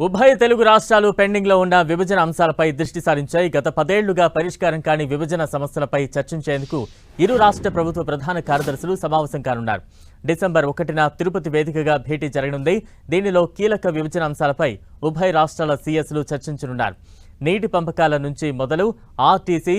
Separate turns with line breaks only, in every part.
ఉభయ తెలుగు రాష్ట్రాలు పెండింగ్లో ఉన్న విభజన అంశాలపై దృష్టి సారించాయి. గత పదేళ్ళుగా పరిష్కారం కాని విభజన సమస్యలపై చర్చించేందుకు ఇరు రాష్ట్ర ప్రభుత్వ ప్రధాన కార్యదర్శులు సమావేశం కానున్నారు. డిసెంబర్ ఒకటిన తిరుపతి వేదికగా భేటీ జరగనుంది. దీనిలో కీలక విభజన అంశాలపై ఉభయ రాష్ట్రాల సీఎస్లు చర్చించనున్నారు. నీటి పంపకాల నుంచి మొదలు ఆర్టీసీ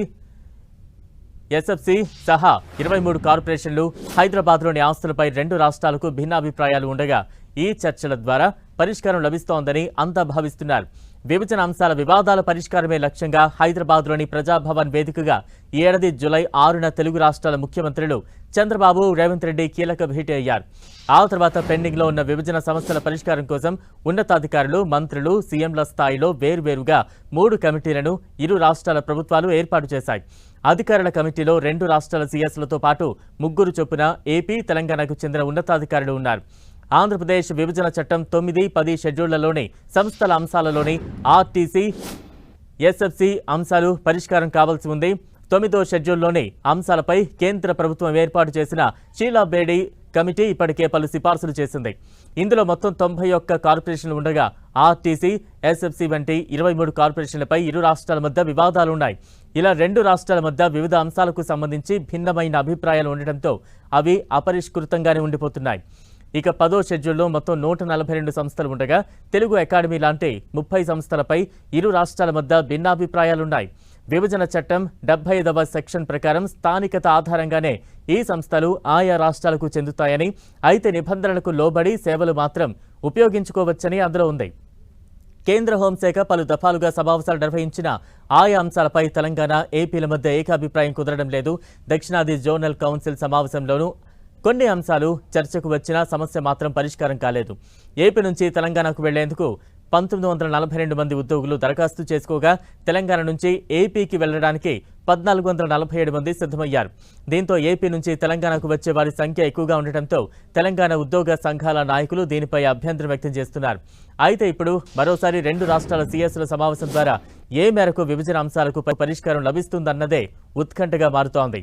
ఎస్ఎఫ్సి సహా ఇరవై మూడు కార్పొరేషన్లు హైదరాబాద్లోని ఆస్తులపై రెండు రాష్ట్రాలకు భిన్నాభిప్రాయాలు ఉండగా ఈ చర్చల ద్వారా పరిష్కారం లభిస్తోందని అంతా భావిస్తున్నారు. విభజన అంశాల వివాదాల పరిష్కారమే లక్ష్యంగా హైదరాబాద్లోని ప్రజాభవన్ వేదికగా ఈ ఏడాది జులై ఆరున తెలుగు రాష్ట్రాల ముఖ్యమంత్రులు చంద్రబాబు రేవంత్ రెడ్డి కీలక భేటీ అయ్యారు. ఆ తర్వాత పెండింగ్లో ఉన్న విభజన సమస్యల పరిష్కారం కోసం ఉన్నతాధికారులు మంత్రులు సీఎంల స్థాయిలో వేర్వేరుగా మూడు కమిటీలను ఇరు రాష్ట్రాల ప్రభుత్వాలు ఏర్పాటు చేశాయి. అధికారుల కమిటీలో రెండు రాష్ట్రాల సీఎస్లతో పాటు ముగ్గురు చొప్పున ఏపీ తెలంగాణకు చెందిన ఉన్నతాధికారులు ఉన్నారు. ఆంధ్రప్రదేశ్ విభజన చట్టం తొమ్మిది పది షెడ్యూళ్ళలోని సంస్థల అంశాలలోని ఆర్టీసీ ఎస్ఎఫ్సి అంశాలు పరిష్కారం కావాల్సి ఉంది. తొమ్మిదో షెడ్యూల్లోని అంశాలపై కేంద్ర ప్రభుత్వం ఏర్పాటు చేసిన షీలా బేడీ కమిటీ ఇప్పటికే పలు సిఫార్సులు చేసింది. ఇందులో మొత్తం తొంభై ఒక్క కార్పొరేషన్లు ఉండగా ఆర్టీసీ ఎస్ఎఫ్సి వంటి ఇరవై మూడు కార్పొరేషన్లపై ఇరు రాష్ట్రాల మధ్య వివాదాలు ఉన్నాయి. ఇలా రెండు రాష్ట్రాల మధ్య వివిధ అంశాలకు సంబంధించి భిన్నమైన అభిప్రాయాలు ఉండటంతో అవి అపరిష్కృతంగానే ఉండిపోతున్నాయి. ఇక పదో షెడ్యూల్లో మొత్తం నూట నలభై రెండు సంస్థలు ఉండగా తెలుగు అకాడమీ లాంటి ముప్పై సంస్థలపై ఇరు రాష్ట్రాల మధ్య భిన్నాభిప్రాయాలున్నాయి. విభజన చట్టం డెబ్బై ఐదవ సెక్షన్ ప్రకారం స్థానికత ఆధారంగానే ఈ సంస్థలు ఆయా రాష్ట్రాలకు చెందుతాయని అయితే నిబంధనలకు లోబడి సేవలు మాత్రం ఉపయోగించుకోవచ్చని అందులో ఉంది. కేంద్ర హోంశాఖ పలు దఫాలుగా సమావేశాలు నిర్వహించిన ఆయా అంశాలపై తెలంగాణ ఏపీల మధ్య ఏకాభిప్రాయం కుదరడం లేదు. దక్షిణాది జోనల్ కౌన్సిల్ సమావేశంలోనూ కొన్ని అంశాలు చర్చకు వచ్చినా సమస్య మాత్రం పరిష్కారం కాలేదు. ఏపీ నుంచి తెలంగాణకు వెళ్ళేందుకు పంతొమ్మిది వందల నలభై రెండు మంది ఉద్యోగులు దరఖాస్తు చేసుకోగా తెలంగాణ నుంచి ఏపీకి వెళ్ళడానికి పద్నాలుగు వందల నలభై ఏడు మంది సిద్ధమయ్యారు. దీంతో ఏపీ నుంచి తెలంగాణకు వచ్చే వారి సంఖ్య ఎక్కువగా ఉండటంతో తెలంగాణ ఉద్యోగ సంఘాల నాయకులు దీనిపై అభ్యంతరం వ్యక్తం చేస్తున్నారు. అయితే ఇప్పుడు మరోసారి రెండు రాష్ట్రాల సీఎస్ల సమావేశం ద్వారా ఏ మేరకు విభజన అంశాలకు పరిష్కారం లభిస్తుందన్నదే ఉత్కంఠగా మారుతోంది.